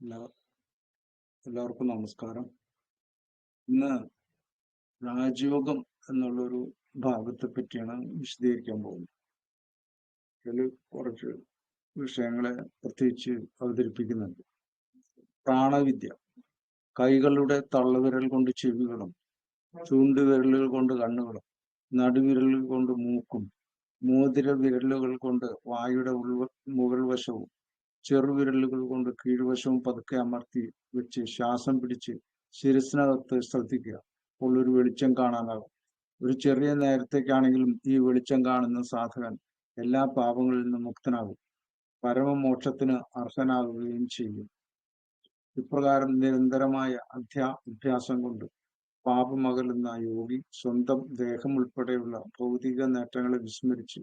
എല്ലാ എല്ലാവർക്കും നമസ്കാരം. ഇന്ന് രാജയോഗം എന്നുള്ളൊരു ഭാഗത്തെ പറ്റിയാണ് വിശദീകരിക്കാൻ പോകുന്നത്. അതിൽ കുറച്ച് വിഷയങ്ങളെ പ്രത്യേകിച്ച് അവതരിപ്പിക്കുന്നുണ്ട്. പ്രാണവിദ്യ. കൈകളുടെ തള്ളവിരൽ കൊണ്ട് ചെവികളും ചൂണ്ടുവിരലുകൾ കൊണ്ട് കണ്ണുകളും നടുവിരലുകൾ കൊണ്ട് മൂക്കും മോതിര വിരലുകൾ കൊണ്ട് വായുടെ ഉൾവ മുകൾ വശവും ചെറുവിരലുകൾ കൊണ്ട് കീഴ്വശവും പതുക്കെ അമർത്തി വെച്ച് ശ്വാസം പിടിച്ച് ശിരസിനകത്ത് ശ്രദ്ധിക്കുക. അപ്പോൾ ഒരു വെളിച്ചം കാണാനാകും. ഒരു ചെറിയ നേരത്തേക്കാണെങ്കിലും ഈ വെളിച്ചം കാണുന്ന സാധകൻ എല്ലാ പാപങ്ങളിൽ നിന്നും മുക്തനാകും. പരമമോക്ഷത്തിന് അർഹനാകുകയും ചെയ്യും. ഇപ്രകാരം നിരന്തരമായ അധ്യാ അഭ്യാസം കൊണ്ട് പാപമകലുന്ന യോഗി സ്വന്തം ദേഹം ഉൾപ്പെടെയുള്ള ഭൗതിക നേട്ടങ്ങളെ വിസ്മരിച്ച്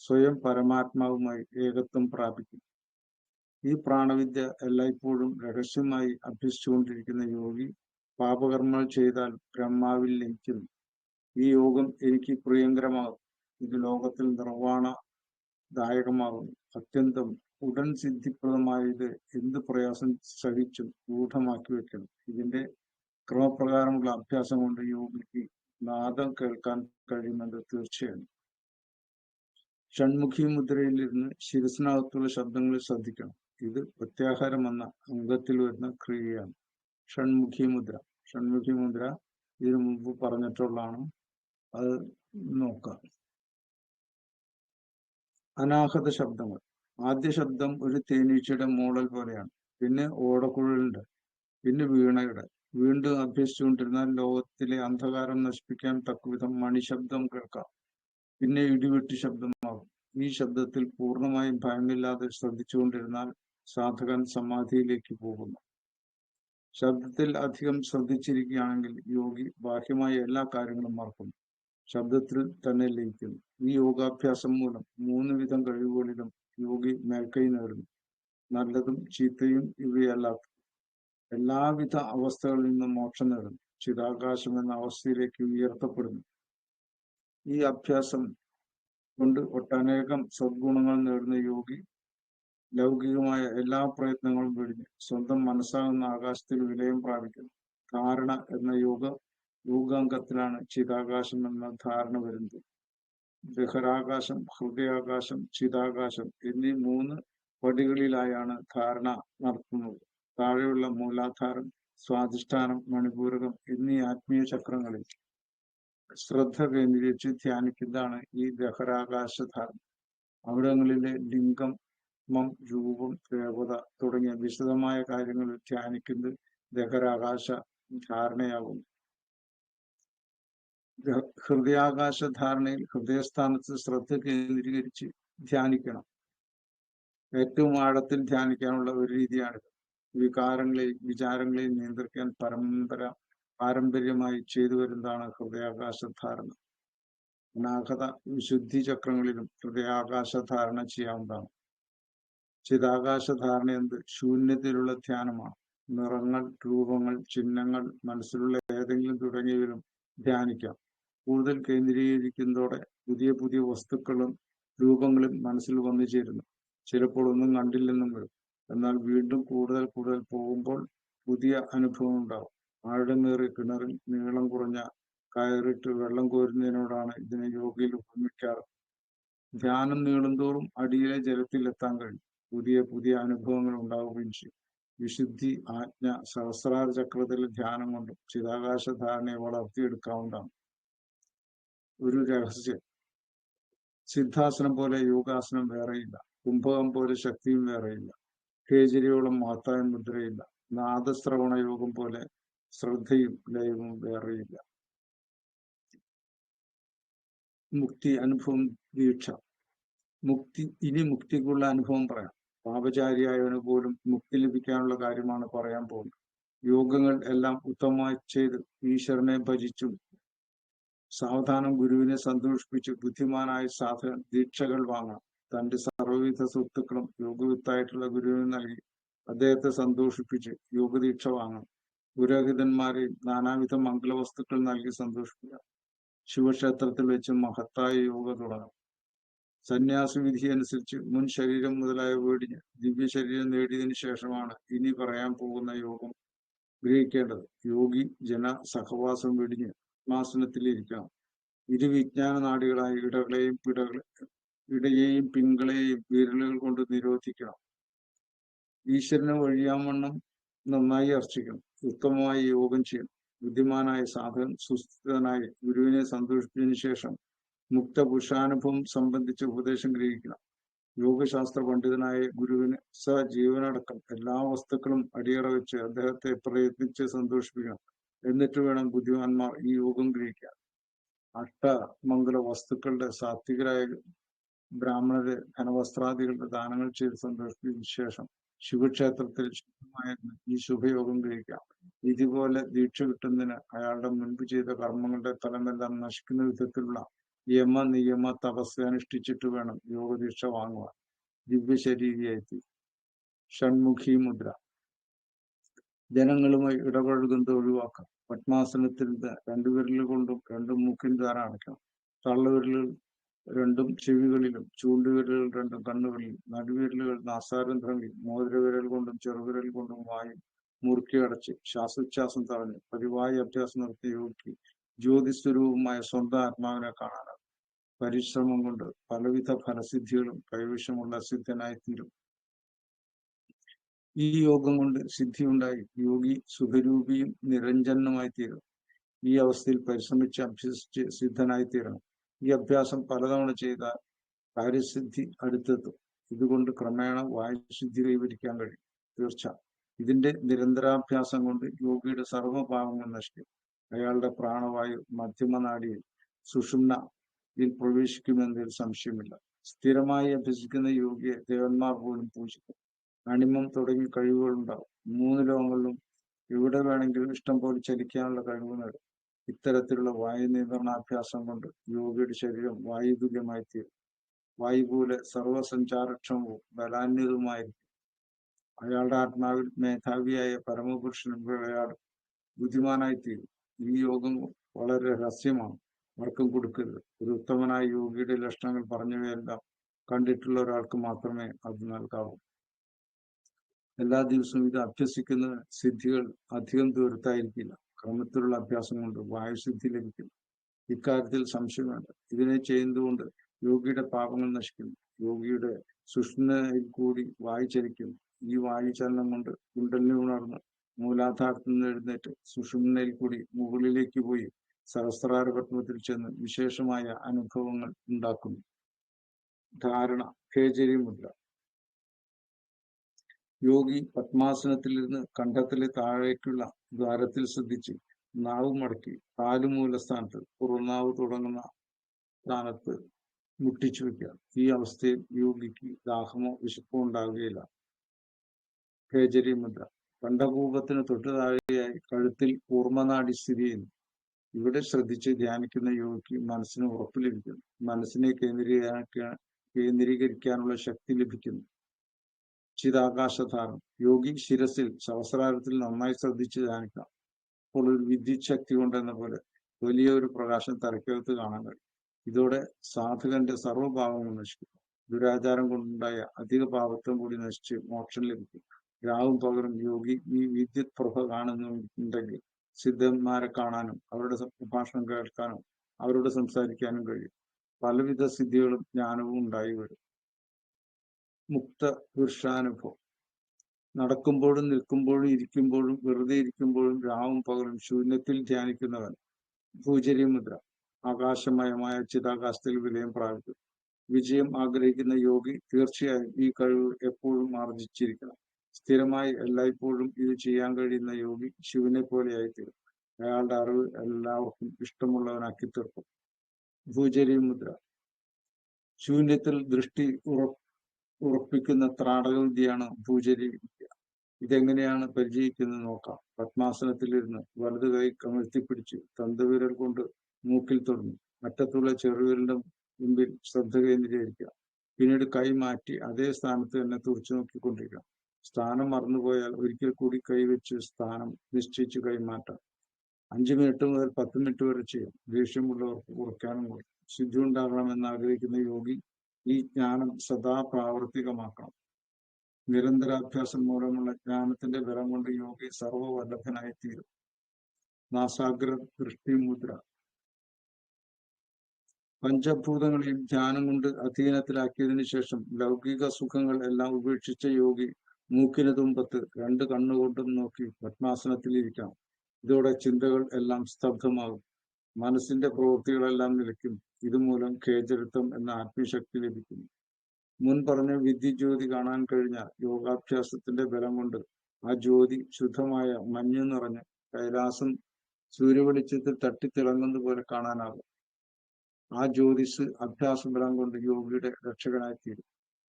സ്വയം പരമാത്മാവുമായി ഏകത്വം പ്രാപിക്കും. ഈ പ്രാണവിദ്യ എല്ലായ്പ്പോഴും രഹസ്യമായി അഭ്യസിച്ചുകൊണ്ടിരിക്കുന്ന യോഗി പാപകർമ്മങ്ങൾ ചെയ്താൽ ബ്രഹ്മാവിൽ ലയിക്കുന്നു ഈ യോഗം എനിക്ക് പ്രിയങ്കരമാകും. ഇത് ലോകത്തിൽ നിർവാണ ദായകമാകും അത്യന്തം ഉടൻ സിദ്ധിപ്രദമായ ഇത് എന്ത് പ്രയാസം സഹിച്ചും ഗൂഢമാക്കി വെക്കണം ഇതിന്റെ ക്രമപ്രകാരമുള്ള അഭ്യാസം കൊണ്ട് യോഗിക്ക് നാദം കേൾക്കാൻ കഴിയുമെന്ന് തീർച്ചയാണ് ഷൺമുഖി മുദ്രയിലിരുന്ന് ശിരസിനകത്തുള്ള ശബ്ദങ്ങളിൽ ശ്രദ്ധിക്കണം. ഇത് പ്രത്യാഹാരം എന്ന അംഗത്തിൽ വരുന്ന ക്രിയയാണ്. ഷൺമുഖി മുദ്ര ഷൺമുഖി മുദ്ര ഇതിനു മുമ്പ് പറഞ്ഞിട്ടുള്ളതാണ്. അത് നോക്കാം. അനാഹത ശബ്ദങ്ങൾ. ആദ്യ ശബ്ദം ഒരു തേനീച്ചയുടെ മോളൽ പോലെയാണ്. പിന്നെ ഓടക്കുഴലിന്റെ പിന്നെ വീണയുടെ. വീണ്ടും അഭ്യസിച്ചുകൊണ്ടിരുന്നാൽ ലോകത്തിലെ അന്ധകാരം നശിപ്പിക്കാൻ തക്കവിധം മണിശബ്ദം കേൾക്കാം. പിന്നെ ഇടിവെട്ടി ശബ്ദമാകും. ഈ ശബ്ദത്തിൽ പൂർണമായും ഭയമില്ലാതെ ശ്രദ്ധിച്ചുകൊണ്ടിരുന്നാൽ സാധകൻ സമാധിയിലേക്ക് പോകുന്നു. ശബ്ദത്തിൽ അധികം ശ്രദ്ധിച്ചിരിക്കുകയാണെങ്കിൽ യോഗി ബാഹ്യമായ എല്ലാ കാര്യങ്ങളും മറക്കുന്നു. ശബ്ദത്തിൽ തന്നെ ലയിക്കുന്നു. ഈ യോഗാഭ്യാസം മൂലം മൂന്ന് വിധം കഴിവുകളിലും യോഗി മേൽക്കൈ നേടുന്നു. നല്ലതും ചീത്തയും ഇവയല്ലാത്ത എല്ലാവിധ അവസ്ഥകളിൽ നിന്നും മോക്ഷം നേടുന്നു. ചിതാകാശം എന്ന അവസ്ഥയിലേക്ക് ഉയർത്തപ്പെടുന്നു. ഈ അഭ്യാസം കൊണ്ട് ഒട്ടനേകം സദ്ഗുണങ്ങൾ നേടുന്ന യോഗി ലൗകികമായ എല്ലാ പ്രയത്നങ്ങളും വെടിഞ്ഞ് സ്വന്തം മനസ്സാകുന്ന ആകാശത്തിൽ വിലയം പ്രാപിക്കുന്നു. ധാരണ എന്ന യോഗ യോഗാംഗത്തിലാണ് ചിതാകാശം എന്ന ധാരണ വരുന്നത്. ബഹിരാകാശം ഹൃദയാകാശം ചിതാകാശം എന്നീ മൂന്ന് പടികളിലായാണ് ധാരണ നടത്തുന്നത്. താഴെയുള്ള മൂലാധാരം സ്വാധിഷ്ഠാനം മണിപൂരകം എന്നീ ആത്മീയ ചക്രങ്ങളിൽ ശ്രദ്ധ കേന്ദ്രീകരിച്ച് ധ്യാനിക്കുന്നതാണ് ഈ ബഹരാകാശ ധാരണ. അവിടങ്ങളിലെ ലിംഗം മം രൂപം ദേവത തുടങ്ങിയ വിശദമായ കാര്യങ്ങൾ ധ്യാനിക്കുന്നത് ദഹരാകാശ ധാരണയാകുന്നു. ഹൃദയാകാശ ധാരണയിൽ ഹൃദയസ്ഥാനത്ത് ശ്രദ്ധ കേന്ദ്രീകരിച്ച് ധ്യാനിക്കണം. ഏറ്റവും ആഴത്തിൽ ധ്യാനിക്കാനുള്ള ഒരു രീതിയാണിത് വികാരങ്ങളെയും വിചാരങ്ങളെയും നിയന്ത്രിക്കാൻ പരമ്പര പാരമ്പര്യമായി ചെയ്തു വരുന്നതാണ് ഹൃദയാകാശ ധാരണ. അനാഹത വിശുദ്ധി ചക്രങ്ങളിലും ഹൃദയാകാശ ധാരണ ചെയ്യാവുന്നതാണ്. ചിതാകാശ ധാരണ എന്ത് ശൂന്യത്തിലുള്ള ധ്യാനമാണ്. നിറങ്ങൾ രൂപങ്ങൾ ചിഹ്നങ്ങൾ മനസ്സിലുള്ള ഏതെങ്കിലും തുടങ്ങിയവരും ധ്യാനിക്കാം. കൂടുതൽ കേന്ദ്രീകരിക്കുന്നതോടെ പുതിയ പുതിയ വസ്തുക്കളും രൂപങ്ങളും മനസ്സിൽ വന്നു ചേരുന്നു. ചിലപ്പോൾ ഒന്നും കണ്ടില്ലെന്നും വരും. എന്നാൽ വീണ്ടും കൂടുതൽ കൂടുതൽ പോകുമ്പോൾ പുതിയ അനുഭവം ഉണ്ടാവും. ആഴമേറിയ കിണറിൽ നീളം കുറഞ്ഞ കയറിട്ട് വെള്ളം കോരുന്നതിനോടാണ് ഇതിനെ യോഗയിൽ ഉപമിക്കാറ്. ധ്യാനം നീളുന്തോറും അടിയിലെ ജലത്തിൽ എത്താൻ കഴിയും. പുതിയ പുതിയ അനുഭവങ്ങൾ ഉണ്ടാവുകയും ചെയ്യും. വിശുദ്ധി ആജ്ഞ സഹസ്രാര ചക്രത്തിൽ ധ്യാനം കൊണ്ടും ചിതാകാശ ധാരണയെ വളർത്തിയെടുക്കാവുന്നതാണ്. ഒരു രഹസ്യം. സിദ്ധാസനം പോലെ യോഗാസനം വേറെയില്ല. കുംഭകം പോലെ ശക്തിയും വേറെയില്ല. കേജരിയോളം മാത്തായ മുദ്രയില്ല. നാദശ്രവണ യോഗം പോലെ ശ്രദ്ധയും ലയവും വേറെയില്ല. മുക്തി അനുഭവം വീക്ഷ മുക്തി ഇനി മുക്തിക്കുള്ള അനുഭവം പറയാം. പാപചാരിയായവന് പോലും മുക്തി ലഭിക്കാനുള്ള കാര്യമാണ് പറയാൻ പോകുന്നത്. യോഗങ്ങൾ എല്ലാം ഉത്തമമായി ചെയ്ത് ഈശ്വരനെ ഭജിച്ചും സാവധാനം ഗുരുവിനെ സന്തോഷിപ്പിച്ച് ബുദ്ധിമാനായ സാധകൻ ദീക്ഷകൾ വാങ്ങാം. തന്റെ സർവവിധ സ്വത്തുക്കളും യോഗവിത്തായിട്ടുള്ള ഗുരുവിന് നൽകി അദ്ദേഹത്തെ സന്തോഷിപ്പിച്ച് യോഗദീക്ഷ വാങ്ങണം പുരോഹിതന്മാരെയും നാനാവിധ മംഗളവസ്തുക്കൾ നൽകി സന്തോഷിപ്പിക്കാം. ശിവക്ഷേത്രത്തിൽ വെച്ച് മഹത്തായ യോഗ തുടങ്ങാം. സന്യാസ വിധി അനുസരിച്ച് മുൻ ശരീരം മുതലായ വേടിഞ്ഞ് ദിവ്യ ശരീരം നേടിയതിനു ശേഷമാണ് ഇനി പറയാൻ പോകുന്ന യോഗം ഗ്രഹിക്കേണ്ടത്. യോഗി ജന സഹവാസം വെടിഞ്ഞ് ആസനത്തിലിരിക്കണം ഇരു വിജ്ഞാന നാടികളായ ഇടകളെയും പിടകളെ ഇടയെയും പിങ്കളെയും വിരലുകൾ കൊണ്ട് നിരോധിക്കണം. ഈശ്വരനെ വഴിയാവണ്ണം നന്നായി അർച്ചിക്കണം. ഉത്തമമായി യോഗം ചെയ്യണം. ബുദ്ധിമാനായ സാധകൻ സുസ്ഥിതനായി ഗുരുവിനെ സന്തോഷിപ്പിച്ചതിനു ശേഷം മുക്ത പുരുഷാനുഭവം സംബന്ധിച്ച ഉപദേശം ഗ്രഹിക്കണം. യോഗശാസ്ത്ര പണ്ഡിതനായ ഗുരുവിന് സജീവനടക്കം എല്ലാ വസ്തുക്കളും അടിയറ വെച്ച് അദ്ദേഹത്തെ പ്രയത്നിച്ച് സന്തോഷിപ്പിക്കണം. എന്നിട്ട് വേണം ബുദ്ധിമാന്മാർ ഈ യോഗം ഗ്രഹിക്കാൻ. അഷ്ടമംഗല വസ്തുക്കളുടെ സാത്വികരായ ബ്രാഹ്മണരെ ധനവസ്ത്രാദികളുടെ ദാനങ്ങൾ ചെയ്ത് സന്തോഷിപ്പിച്ച ശേഷം ശിവക്ഷേത്രത്തിൽ ശുദ്ധമായ ഈ ശുഭയോഗം ഗ്രഹിക്കാം. ഇതുപോലെ ദീക്ഷ കിട്ടുന്നതിന് അയാളുടെ മുൻപ് ചെയ്ത കർമ്മങ്ങളുടെ ഫലമെല്ലാം നശിക്കുന്ന വിധത്തിലുള്ള യമ നിയമ തപസ് അനുഷ്ഠിച്ചിട്ട് വേണം യോഗദീക്ഷ വാങ്ങുവാൻ. ദിവ്യശരീരിയായി ഷൺമുഖി മുദ്ര. ജനങ്ങളുമായി ഇടപഴകുന്നത് ഒഴിവാക്കാം. പത്മാസനത്തിൽ രണ്ടു വിരലുകൾ കൊണ്ടും രണ്ടും മൂക്കിൻ ദ്വാരം അടയ്ക്കണം തള്ളുവിരലുകൾ രണ്ടും ചെവികളിലും ചൂണ്ടുവിരലുകൾ രണ്ടും കണ്ണുകളിലും നടുവിരലുകൾ നാസാരന്ധ്രങ്ങളിൽ മോതിരവിരൽ കൊണ്ടും ചെറുവിരൽ കൊണ്ടും വായും മുറുക്കി അടച്ച് ശ്വാസോച്ഛ്വാസം തടഞ്ഞ് പതിവായി അഭ്യാസം നടത്തിയ യോഗിക്ക് ജ്യോതിസ്വരൂപമായ സ്വന്തം ആത്മാവിനെ കാണാനാകും. പരിശ്രമം കൊണ്ട് പലവിധ ഫലസിദ്ധികളും കൈവശമുള്ള സിദ്ധനായി തീരും ഈ യോഗം കൊണ്ട് സിദ്ധിയുണ്ടായി യോഗി സുഖരൂപിയും നിരഞ്ജനുമായി തീരും ഈ അവസ്ഥയിൽ പരിശ്രമിച്ച് അഭ്യസിച്ച് സിദ്ധനായി തീരണം ഈ അഭ്യാസം പലതവണ ചെയ്ത കാര്യസിദ്ധി അടുത്തെത്തും. ഇതുകൊണ്ട് ക്രമേണ വായുശുദ്ധി കൈവരിക്കാൻ കഴിയും. തീർച്ച. ഇതിന്റെ നിരന്തരാഭ്യാസം കൊണ്ട് യോഗിയുടെ സർവഭാവങ്ങൾ നശിക്കും. അയാളുടെ പ്രാണവായു മധ്യമനാടിയിൽ സുഷുമ്ന ഇതിൽ പ്രവേശിക്കുമെന്നതിൽ സംശയമില്ല. സ്ഥിരമായി അഭ്യസിക്കുന്ന യോഗിയെ ദേവന്മാർ പോലും പൂജിക്കും. അണിമം തുടങ്ങിയ കഴിവുകൾ ഉണ്ടാവും. മൂന്ന് ലോകങ്ങളിലും എവിടെ വേണമെങ്കിലും ഇഷ്ടം പോലെ ചലിക്കാനുള്ള കഴിവ് നേടും. ഇത്തരത്തിലുള്ള വായു നിയന്ത്രണാഭ്യാസം കൊണ്ട് യോഗിയുടെ ശരീരം വായുതുല്യമായി തീരും വായു പോലെ സർവസഞ്ചാരക്ഷമവും ബലാന്യതുമായിരിക്കും അയാളുടെ ആത്മാവിൽ മേധാവിയായ പരമപുരുഷനും ബുദ്ധിമാനായി തീരും ഈ യോഗം വളരെ രഹസ്യമാണ്. ആർക്കും കൊടുക്കരുത്. ഒരു ഉത്തമനായ യോഗിയുടെ ലക്ഷണങ്ങൾ പറഞ്ഞവയെല്ലാം കണ്ടിട്ടുള്ള ഒരാൾക്ക് മാത്രമേ അത് നൽകാവൂ. എല്ലാ ദിവസവും ഇത് അഭ്യസിക്കുന്ന സിദ്ധികൾ അധികം ദൂരത്തായിരിക്കില്ല. ക്രമത്തിലുള്ള അഭ്യാസം കൊണ്ട് വായുസിദ്ധി ലഭിക്കും. ഇക്കാര്യത്തിൽ സംശയം വേണ്ട ഇതിനെ ചെയ്യുന്നതുകൊണ്ട് യോഗിയുടെ പാപങ്ങൾ നശിക്കുന്നു. യോഗിയുടെ സുഷ്ണയിൽ കൂടി വായു ചലിക്കുന്നു. ഈ വായു ചലനം കൊണ്ട് കുണ്ടലിനെ ഉണർന്ന് മൂലാധാരത്തിൽ നിന്ന് എഴുന്നേറ്റ് സുഷുമ്നയിൽ കൂടി മുകളിലേക്ക് പോയി സഹസ്രാര പത്മത്തിൽ ചെന്ന് വിശേഷമായ അനുഭവങ്ങൾ ഉണ്ടാക്കുന്നു. ധാരണ കേജരി മുദ്ര യോഗി പത്മാസനത്തിലിരുന്ന് കണ്ഠത്തിലെ താഴേക്കുള്ള ദ്വാരത്തിൽ ശ്രദ്ധിച്ച് നാവ് മടക്കി കാലുമൂല സ്ഥാനത്ത് പുറനാവ് തുടങ്ങുന്ന സ്ഥാനത്ത് മുട്ടിച്ചു വയ്ക്കുക ഈ അവസ്ഥയിൽ യോഗിക്ക് ദാഹമോ വിശപ്പോ ഉണ്ടാവുകയില്ല ഖേജരി മുദ്ര തൊട്ടു താഴെയായി കഴുത്തിൽ കൂർമ്മനാടി സ്ഥിതി ചെയ്യുന്നു. ഇവിടെ ശ്രദ്ധിച്ച് ധ്യാനിക്കുന്ന യോഗിക്ക് മനസ്സിന് ഉറപ്പ് ലഭിക്കുന്നു. മനസ്സിനെ കേന്ദ്രീകരിക്കാൻ കേന്ദ്രീകരിക്കാനുള്ള ശക്തി ലഭിക്കുന്നു. ചിതാകാശധാരം. യോഗി ശിരസിൽ സവസ്രാരത്തിൽ നന്നായി ശ്രദ്ധിച്ച് ധ്യാനിക്കാം. അപ്പോൾ ഒരു വിദ്യുത് ശക്തി കൊണ്ടെന്ന പോലെ വലിയ ഒരു പ്രകാശം തലക്കകത്ത് കാണാൻ കഴിയും. ഇതോടെ സാധകന്റെ സർവഭാവങ്ങൾ നശിക്കും. ദുരാചാരം കൊണ്ടുണ്ടായ അധിക പാപത്വം കൂടി നശിച്ച് മോക്ഷം ലഭിക്കും. രാവും പകരം യോഗി ഈ വിദ്യുത് പ്രഭ കാണുന്നുണ്ടെങ്കിൽ സിദ്ധന്മാരെ കാണാനും അവരുടെ സംഭാഷണം കേൾക്കാനും അവരോട് സംസാരിക്കാനും കഴിയും. പലവിധ സിദ്ധികളും ജ്ഞാനവും ഉണ്ടായി വരും മുക്ത പുരുഷാനുഭവം. നടക്കുമ്പോഴും നിൽക്കുമ്പോഴും ഇരിക്കുമ്പോഴും വെറുതെ ഇരിക്കുമ്പോഴും രാവും പകലും ശൂന്യത്തിൽ ധ്യാനിക്കുന്നവൻ ഭൂചരി മുദ്ര ആകാശമയമായ ചിതാകാശത്തിൽ വിലയം പ്രാപിക്കും. വിജയം ആഗ്രഹിക്കുന്ന യോഗി തീർച്ചയായും ഈ കഴിവ് എപ്പോഴും ആർജിച്ചിരിക്കണം. സ്ഥിരമായി എല്ലായ്പ്പോഴും ഇത് ചെയ്യാൻ കഴിയുന്ന യോഗി ശിവനെ പോലെയായിത്തീരും. അയാളുടെ അറിവ് എല്ലാവർക്കും ഇഷ്ടമുള്ളവനാക്കി തീർക്കും ഭൂചരി മുദ്ര. ശൂന്യത്തിൽ ദൃഷ്ടി ഉറ ഉറപ്പിക്കുന്ന ത്രാടക വിദ്യയാണ് ഭൂചരി വിദ്യ. ഇതെങ്ങനെയാണ് പരിചയിക്കുന്നത് നോക്കാം. പത്മാസനത്തിലിരുന്ന് വലതു കൈ കമഴ്ത്തിപ്പിടിച്ച് തന്തവിരൽ കൊണ്ട് മൂക്കിൽ തൊടുന്നു. അറ്റത്തുള്ള ചെറുവിരലിന്റെ മുമ്പിൽ ശ്രദ്ധ കേന്ദ്രീകരിക്കുക. പിന്നീട് കൈ മാറ്റി അതേ സ്ഥാനത്ത് തന്നെ തുറച്ചു നോക്കിക്കൊണ്ടിരിക്കുക. സ്ഥാനം മറന്നുപോയാൽ ഒരിക്കൽ കൂടി കൈവച്ച് സ്ഥാനം നിശ്ചയിച്ച് കൈമാറ്റാം. അഞ്ച് മിനിറ്റ് മുതൽ പത്ത് മിനിറ്റ് വരെ ചെയ്യാം. ദേഷ്യമുള്ളവർക്ക് കുറയ്ക്കാനും കുറയും സിദ്ധി ഉണ്ടാകണമെന്ന് ആഗ്രഹിക്കുന്ന യോഗി ഈ ജ്ഞാനം സദാ പ്രാവർത്തികമാക്കണം. നിരന്തരാഭ്യാസം മൂലമുള്ള ജ്ഞാനത്തിന്റെ ബലം കൊണ്ട് യോഗി സർവവല്ലഭനായി തീരും നാസാഗ്ര ദൃഷ്ടി മുദ്ര. പഞ്ചഭൂതങ്ങളെയും ധ്യാനം കൊണ്ട് അധീനത്തിലാക്കിയതിനു ശേഷം ലൗകിക സുഖങ്ങൾ എല്ലാം ഉപേക്ഷിച്ച യോഗി മൂക്കിന് തുമ്പത്ത് രണ്ട് കണ്ണുകൊണ്ടും നോക്കി പത്മാസനത്തിലിരിക്കാം. ഇതോടെ ചിന്തകൾ എല്ലാം സ്തബ്ധമാകും. മനസ്സിന്റെ പ്രവൃത്തികളെല്ലാം നിലയ്ക്കും. ഇതുമൂലം ഖേചരിത്വം എന്ന ആത്മീയശക്തി ലഭിക്കുന്നു. മുൻ പറഞ്ഞ വിദ്യജ്യോതി കാണാൻ കഴിഞ്ഞ യോഗാഭ്യാസത്തിന്റെ ബലം കൊണ്ട് ആ ജ്യോതി ശുദ്ധമായ മഞ്ഞു നിറഞ്ഞ് കൈലാസം സൂര്യവെളിച്ചത്തിൽ തട്ടിത്തിളങ്ങുന്നത് പോലെ കാണാനാകും. ആ ജ്യോതിസ് അഭ്യാസ ബലം കൊണ്ട് യോഗിയുടെ രക്ഷകനായി തീരും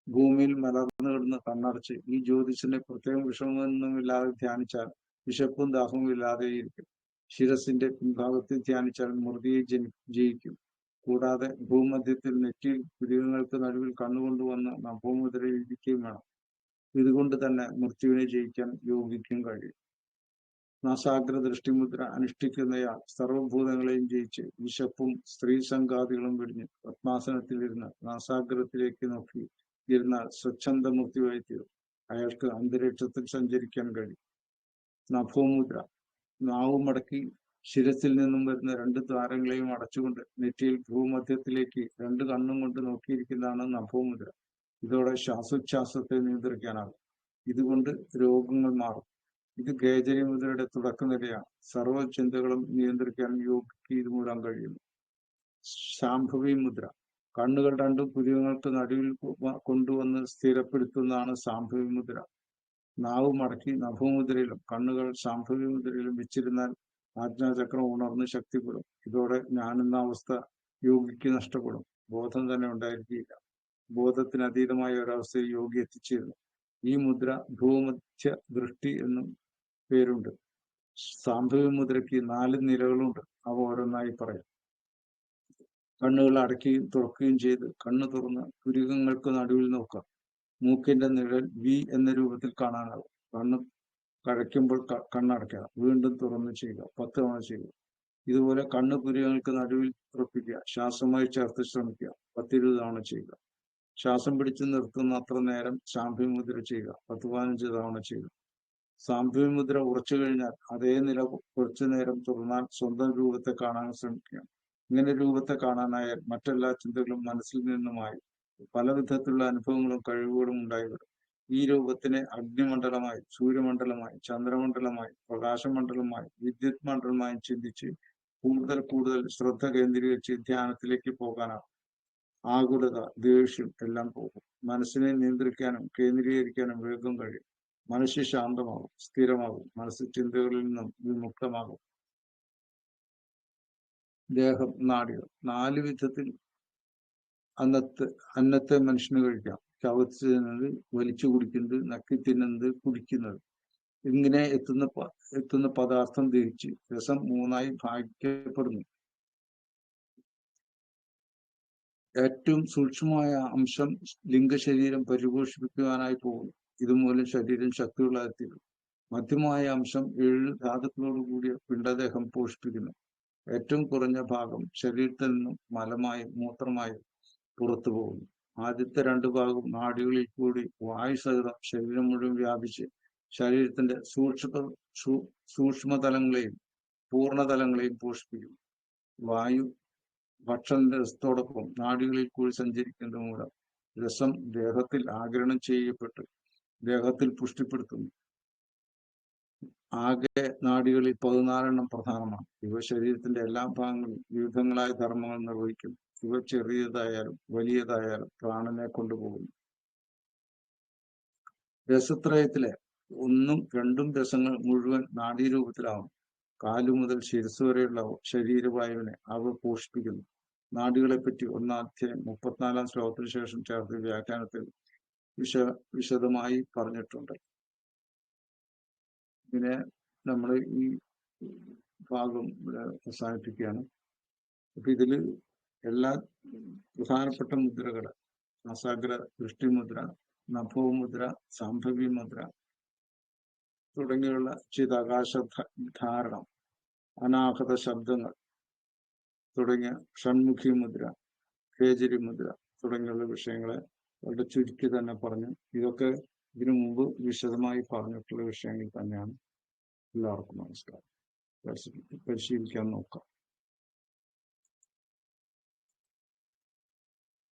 ഭൂമിയിൽ മലർന്നു കിടന്ന് കണ്ണടച്ച് ഈ ജ്യോതിഷനെ പ്രത്യേകം വിഷമമൊന്നുമില്ലാതെ ധ്യാനിച്ചാൽ വിശപ്പും ദാഹവും ഇല്ലാതെയിരിക്കും. ശിരസിന്റെ പിൻഭാഗത്തിൽ ധ്യാനിച്ചാൽ മൃതിയെ ജനി ജയിക്കും. കൂടാതെ ഭൂമധ്യത്തിൽ നെറ്റിയിൽ പുരികങ്ങൾക്ക് നടുവിൽ കണ്ണുകൊണ്ടുവന്ന് നഭൂമുദ്ര ഇരിക്കുകയും വേണം. ഇതുകൊണ്ട് തന്നെ മൃത്യുവിനെ ജയിക്കാൻ യോഗിക്കും കഴിയും. നാസാഗ്ര ദൃഷ്ടിമുദ്ര അനുഷ്ഠിക്കുന്നയാൾ സർവഭൂതങ്ങളെയും ജയിച്ച് വിശപ്പും സ്ത്രീ സംഘാതികളും വെടിഞ്ഞ് പത്മാസനത്തിലിരുന്ന് നാസാഗ്രത്തിലേക്ക് നോക്കി ഇരുന്നാൽ സ്വച്ഛന്ത മുക്തിയായി തീരും അയാൾക്ക് അന്തരീക്ഷത്തിൽ സഞ്ചരിക്കാൻ കഴിയും. നഭോമുദ്ര. നാവ് മടക്കി ശിരസിൽ നിന്നും വരുന്ന രണ്ട് ദ്വാരങ്ങളെയും അടച്ചുകൊണ്ട് നെറ്റിയിൽ ഭൂമധ്യത്തിലേക്ക് രണ്ട് കണ്ണും കൊണ്ട് നോക്കിയിരിക്കുന്നതാണ് നഭോമുദ്ര. ഇതോടെ ശ്വാസോച്ഛ്വാസത്തെ നിയന്ത്രിക്കാനാകും. ഇതുകൊണ്ട് രോഗങ്ങൾ മാറും. ഇത് ഗേജരി മുദ്രയുടെ തുടക്കനിലയാണ് സർവ ചിന്തകളും നിയന്ത്രിക്കാൻ യോഗിക്ക് ഇതുമൂലം കഴിയുന്നു. ശാംഭവി മുദ്ര കണ്ണുകൾ രണ്ടും പുരികങ്ങൾക്ക് നടുവിൽ കൊണ്ടുവന്ന് സ്ഥിരപ്പെടുത്തുന്നതാണ് സാംഭവി മുദ്ര നാവ് മടക്കി നഭമുദ്രയിലും കണ്ണുകൾ സാംഭവി മുദ്രയിലും വെച്ചിരുന്നാൽ ആജ്ഞാചക്രം ഉണർന്ന് ശക്തിപ്പെടും. ഇതോടെ ഞാനെന്ന അവസ്ഥ യോഗിക്ക് നഷ്ടപ്പെടും. ബോധം തന്നെ ഉണ്ടായിരിക്കില്ല. ബോധത്തിന് അതീതമായ ഒരവസ്ഥയിൽ യോഗി എത്തിച്ചേരുന്നു. ഈ മുദ്ര ഭൂമധ്യ ദൃഷ്ടി എന്നും പേരുണ്ട്. സാംഭവി മുദ്രയ്ക്ക് നാല് നിലകളുണ്ട്. അവ ഓരോന്നായി പറയാം. കണ്ണുകൾ അടയ്ക്കുകയും തുറക്കുകയും ചെയ്ത് കണ്ണു തുറന്ന് പുരികങ്ങൾക്ക് നടുവിൽ നോക്കാം മൂക്കിന്റെ നിഴൽ വി എന്ന രൂപത്തിൽ കാണാനാകും. കണ്ണ് കഴയ്ക്കുമ്പോൾ കണ്ണടയ്ക്കുക വീണ്ടും തുറന്ന് ചെയ്യുക. പത്ത് തവണ ചെയ്യുക. ഇതുപോലെ കണ്ണ് പുരികങ്ങൾക്ക് നടുവിൽ ഉറപ്പിക്കുക ശ്വാസമായി ചേർത്ത് ശ്രമിക്കുക. പത്തിരുപത് തവണ ചെയ്യുക. ശ്വാസം പിടിച്ച് നിർത്തുന്ന അത്ര നേരം സാംഭ്യ മുദ്ര ചെയ്യുക. പത്ത് പതിനഞ്ച് തവണ ചെയ്യുക. സാംഭ്യമുദ്ര ഉറച്ചു കഴിഞ്ഞാൽ അതേ നില കുറച്ചു നേരം തുറന്നാൽ സ്വന്തം രൂപത്തെ കാണാൻ ശ്രമിക്കുക. ഇങ്ങനെ രൂപത്തെ കാണാനായാൽ മറ്റെല്ലാ ചിന്തകളും മനസ്സിൽ നിന്നുമായി പല വിധത്തിലുള്ള അനുഭവങ്ങളും കഴിവുകളും ഉണ്ടായി വരും. ഈ രൂപത്തിനെ അഗ്നിമണ്ഡലമായി സൂര്യമണ്ഡലമായി ചന്ദ്രമണ്ഡലമായി പ്രകാശമണ്ഡലമായി വിദ്യുത് മണ്ഡലമായി ചിന്തിച്ച് കൂടുതൽ കൂടുതൽ ശ്രദ്ധ കേന്ദ്രീകരിച്ച് ധ്യാനത്തിലേക്ക് പോകാനാവും. ആകുലത ദേഷ്യം എല്ലാം പോകും. മനസ്സിനെ നിയന്ത്രിക്കാനും കേന്ദ്രീകരിക്കാനും വേഗം കഴിയും. മനസ്സ് ശാന്തമാകും സ്ഥിരമാകും. മനസ്സ് ചിന്തകളിൽ നിന്നും വിമുക്തമാകും. ദേഹം നാടികൾ നാല് വിധത്തിൽ അന്നത്തെ അന്നത്തെ മനുഷ്യന് കഴിക്കാം. ചവച്ച് തിന്നുന്നത് വലിച്ചു കുടിക്കുന്നത് നക്കി തിന്നുന്നത് കുടിക്കുന്നത്. ഇങ്ങനെ എത്തുന്ന എത്തുന്ന പദാർത്ഥം ദഹിച്ച് രസം മൂന്നായി ഭാഗിക്കപ്പെടുന്നു. ഏറ്റവും സൂക്ഷ്മമായ അംശം ലിംഗശരീരം പരിപോഷിപ്പിക്കുവാനായി പോകുന്നു. ഇതുമൂലം ശരീരം ശക്തിയുള്ളതായിത്തീരും മധ്യമായ അംശം ഏഴ് ധാതുക്കളോട് കൂടിയ പിണ്ടദേഹം പോഷിപ്പിക്കുന്നു. ഏറ്റവും കുറഞ്ഞ ഭാഗം ശരീരത്തിൽ നിന്നും മലമായും മൂത്രമായും പുറത്തു പോകുന്നു. ആദ്യത്തെ രണ്ട് ഭാഗം നാടികളിൽ കൂടി വായു സഹിതം ശരീരം മുഴുവൻ വ്യാപിച്ച് ശരീരത്തിന്റെ സൂക്ഷ്മ സൂക്ഷ്മതലങ്ങളെയും പൂർണതലങ്ങളെയും പോഷിപ്പിക്കുന്നു. വായു ഭക്ഷണ രസത്തോടൊപ്പം നാടികളിൽ കൂടി സഞ്ചരിക്കുന്നത് മൂലം രസം ദേഹത്തിൽ ആഗിരണം ചെയ്യപ്പെട്ട് ദേഹത്തിൽ പുഷ്ടിപ്പെടുത്തുന്നു. ആകെ നാടികളിൽ പതിനാലെണ്ണം പ്രധാനമാണ്. ഇവ ശരീരത്തിന്റെ എല്ലാ ഭാഗങ്ങളും വിവിധങ്ങളായ ധർമ്മങ്ങൾ നിർവഹിക്കും. ഇവ ചെറിയതായാലും വലിയതായാലും പ്രാണനെ കൊണ്ടുപോകുന്നു. രസത്രയത്തിലെ ഒന്നും രണ്ടും രസങ്ങൾ മുഴുവൻ നാഡീരൂപത്തിലാവും കാലു മുതൽ ശിരസ് വരെയുള്ള ശരീരവായുവിനെ അവ പോഷിപ്പിക്കുന്നു. നാടുകളെ പറ്റി ഒന്നാം അധ്യായം മുപ്പത്തിനാലാം ശ്ലോകത്തിന് ശേഷം ചേർത്ത് വ്യാഖ്യാനത്തിൽ വിശ വിശദമായി പറഞ്ഞിട്ടുണ്ട്. ഇങ്ങനെ നമ്മൾ ഈ ഭാഗം ഇവിടെ അവസാനിപ്പിക്കുകയാണ്. അപ്പൊ ഇതിൽ എല്ലാ പ്രധാനപ്പെട്ട മുദ്രകൾ അസാഗ്ര ദൃഷ്ടിമുദ്ര നഭോമുദ്ര സാംഭവി മുദ്ര തുടങ്ങിയുള്ള ചിതാകാശ ധാരണം അനാഹത ശബ്ദങ്ങൾ തുടങ്ങിയ ഷൺമുഖി മുദ്ര കേജരി മുദ്ര തുടങ്ങിയുള്ള വിഷയങ്ങളെ വളരെ ചുരുക്കി തന്നെ പറഞ്ഞു. ഇതൊക്കെ ഇതിനു മുമ്പ് വിശദമായി പറഞ്ഞിട്ടുള്ള വിഷയങ്ങൾ തന്നെയാണ്. എല്ലാവർക്കും നമസ്കാരം. പരിശീലിക്കാൻ നോക്കാം.